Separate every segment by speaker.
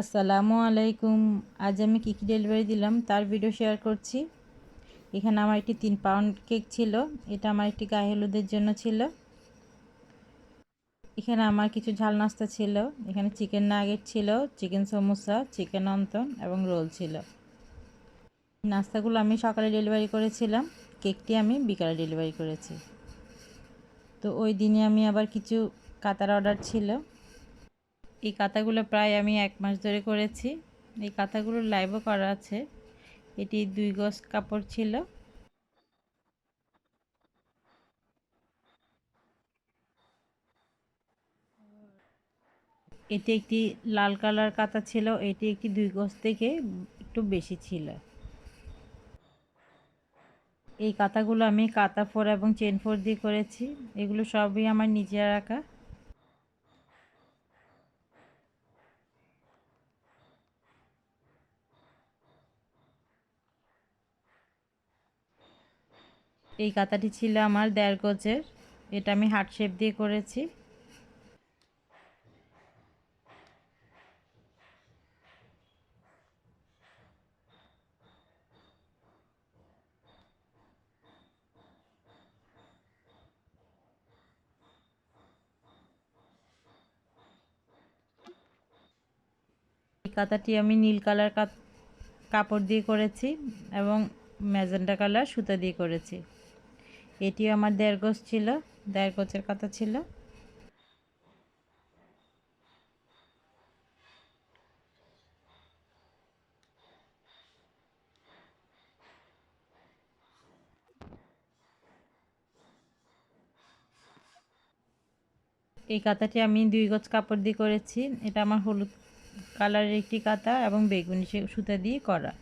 Speaker 1: আসসালামু আলাইকুম। আজ আমি কী কী ডেলিভারি দিলাম তার ভিডিও শেয়ার করছি। এখানে আমার একটি তিন পাউন্ড কেক ছিল, এটা আমার একটি গায়ে হলুদের জন্য ছিল। এখানে আমার কিছু ঝাল নাস্তা ছিল, এখানে চিকেন নাগেট ছিল চিকেন সমোসা চিকেন অন্তন এবং রোল ছিল। নাস্তাগুলো আমি সকালে ডেলিভারি করেছিলাম কেকটি আমি বিকালে ডেলিভারি করেছি। তো ওই দিনে আমি আবার কিছু কাতার অর্ডার ছিল। এই কাঁথাগুলো প্রায় আমি এক মাস ধরে করেছি। এই কাঁথাগুলো লাইভও করা আছে। এটি দুই গজ কাপড় ছিল। এটি একটি লাল কালার কাঁথা ছিল। এটি একটি দুই গজ থেকে একটু বেশি ছিল। এই কাঁথাগুলো আমি কাঁথা ফোর এবং চেন ফোর দিয়ে করেছি। এগুলো সবই আমার নিজের আঁকা। এই কাতাটি ছিল আমার দেড় গজের। এটা আমি হার্ট শেপ দিয়ে করেছি। কাতাটি আমি নীল কালার কাপড় দিয়ে করেছি এবং ম্যাজেন্টা কালার সুতা দিয়ে করেছি। এটিও আমার দেড় গোছ ছিল, দেড় গোছের কথা ছিল। এই কাঁথাটি আমি দুই গজ কাপড় দিয়ে করেছি। এটা আমার হলুদ কালারের একটি কাঁথা এবং বেগুনি সুতা দিয়ে করা।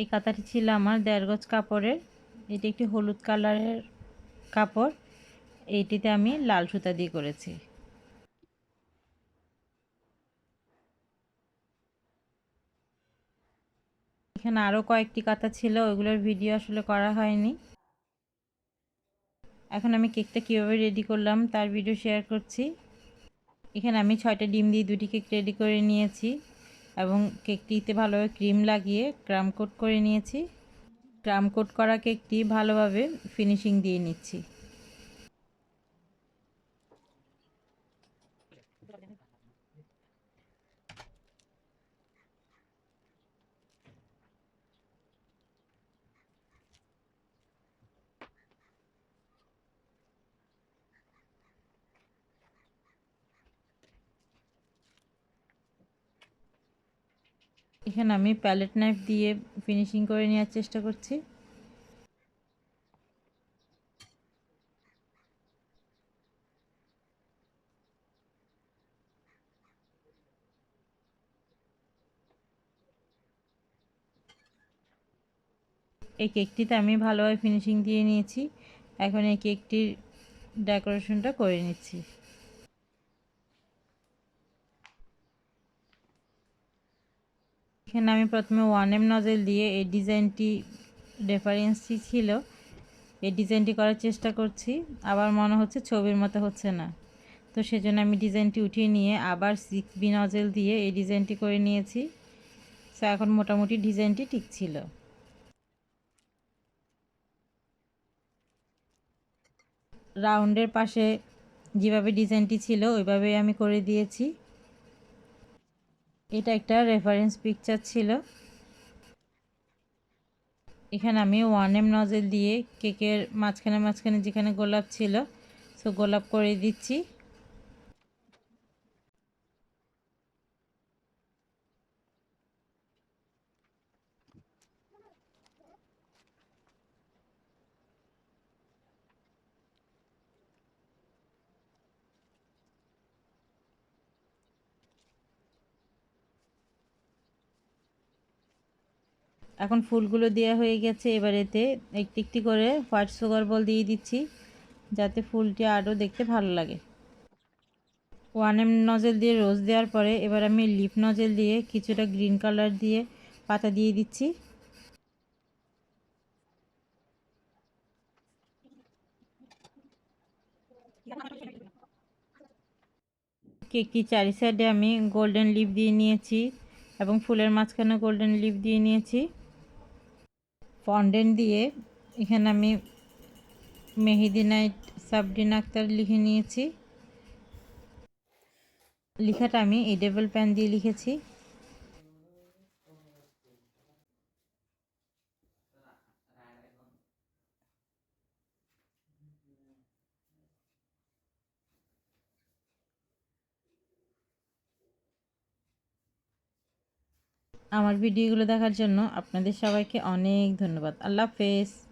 Speaker 1: এই কাঁথাটি ছিল আমার দেড় গজ কাপড়ের। এটি একটি হলুদ কালারের কাপড়। এইটিতে আমি লাল সুতা দিয়ে করেছি। এখানে আরও কয়েকটি কাঁথা ছিল, ওইগুলোর ভিডিও আসলে করা হয়নি। এখন আমি কেকটা কীভাবে রেডি করলাম তার ভিডিও শেয়ার করছি। এখানে আমি ছয়টা ডিম দিয়ে দুটি কেক রেডি করে নিয়েছি। এবং কেকটিতে ভালোভাবে ক্রিম লাগিয়ে ক্রাম কোট করে নিয়েছি। ক্রাম কোট করা কেকটি ভালোভাবে ফিনিশিং দিয়ে নিচ্ছি। এখানে আমি প্যালেট নাইফ দিয়ে ফিনিশিং করে নেওয়ার চেষ্টা করছি। এই কেকটিতে আমি ভালোভাবে ফিনিশিং দিয়ে নিয়েছি। এখন এই কেকটির ডেকোরেশনটা করে নিচ্ছি। এখানে আমি প্রথমে ওয়ান এম নজেল দিয়ে এই ডিজাইনটি রেফারেন্সটি ছিল। এই ডিজাইনটি করার চেষ্টা করছি, আবার মনে হচ্ছে ছবির মতো হচ্ছে না। তো সেজন্য আমি ডিজাইনটি উঠিয়ে নিয়ে আবার সিক্স বি নজেল দিয়ে এই ডিজাইনটি করে নিয়েছি। তো এখন মোটামুটি ডিজাইনটি ঠিক ছিল। রাউন্ডের পাশে যেভাবে ডিজাইনটি ছিল, ওইভাবেই আমি করে দিয়েছি। এটা একটা রেফারেন্স পিকচার ছিল। এখানে আমি ওয়ান এম নজেল দিয়ে কেকের মাঝখানে মাঝখানে যেখানে গোলাপ ছিল সো গোলাপ করে দিচ্ছি। এখন ফুলগুলো দেওয়া হয়ে গেছে এবার এতে একটি একটি করে হোয়াইট সুগার বল দিয়ে দিচ্ছি, যাতে ফুলটি আরও দেখতে ভালো লাগে। ওয়ান এম নজেল দিয়ে রোজ দেওয়ার পরে এবার আমি লিপ নজেল দিয়ে কিছুটা গ্রিন কালার দিয়ে পাতা দিয়ে দিচ্ছি। কেকটি চারি সাইডে আমি গোল্ডেন লিপ দিয়ে নিয়েছি এবং ফুলের মাঝখানে গোল্ডেন লিপ দিয়ে নিয়েছি। ফন্ডেন্ট দিয়ে এখানে আমি মেহেদি নাইট সাবডিন আক্তার লিখে নিয়েছি। লেখাটা আমি এডেবল প্যান দিয়ে লিখেছি। আমার ভিডিওগুলো দেখার জন্য আপনাদের সবাইকে অনেক ধন্যবাদ। আল্লাহ হাফেজ।